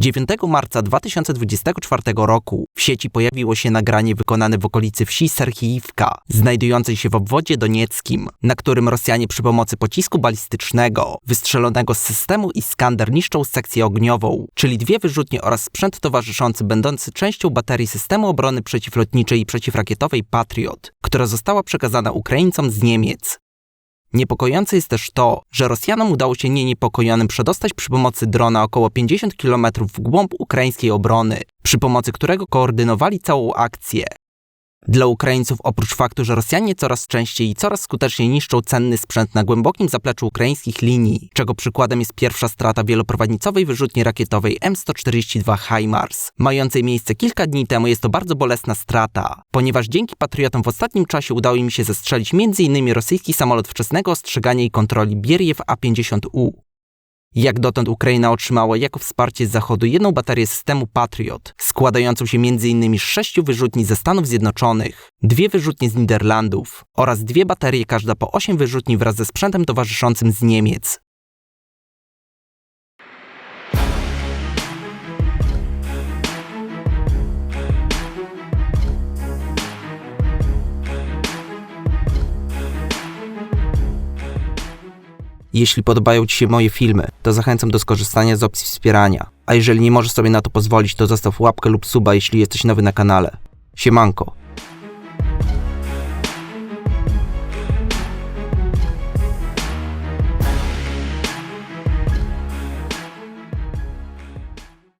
9 marca 2024 roku w sieci pojawiło się nagranie wykonane w okolicy wsi Serhiivka, znajdującej się w obwodzie donieckim, na którym Rosjanie przy pomocy pocisku balistycznego wystrzelonego z systemu Iskander niszczą sekcję ogniową, czyli dwie wyrzutnie oraz sprzęt towarzyszący będący częścią baterii systemu obrony przeciwlotniczej i przeciwrakietowej Patriot, która została przekazana Ukraińcom z Niemiec. Niepokojące jest też to, że Rosjanom udało się nieniepokojonym przedostać przy pomocy drona około 50 km w głąb ukraińskiej obrony, przy pomocy którego koordynowali całą akcję. Dla Ukraińców oprócz faktu, że Rosjanie coraz częściej i coraz skuteczniej niszczą cenny sprzęt na głębokim zapleczu ukraińskich linii, czego przykładem jest pierwsza strata wieloprowadnicowej wyrzutni rakietowej M142 HIMARS, mającej miejsce kilka dni temu jest to bardzo bolesna strata, ponieważ dzięki patriotom w ostatnim czasie udało im się zestrzelić m.in. rosyjski samolot wczesnego ostrzegania i kontroli Bieriew A-50U. Jak dotąd Ukraina otrzymała jako wsparcie z Zachodu jedną baterię systemu Patriot, składającą się m.in. z sześciu wyrzutni ze Stanów Zjednoczonych, dwie wyrzutnie z Niderlandów oraz dwie baterie każda po osiem wyrzutni wraz ze sprzętem towarzyszącym z Niemiec. Jeśli podobają Ci się moje filmy, to zachęcam do skorzystania z opcji wspierania. A jeżeli nie możesz sobie na to pozwolić, to zostaw łapkę lub suba, jeśli jesteś nowy na kanale. Siemanko.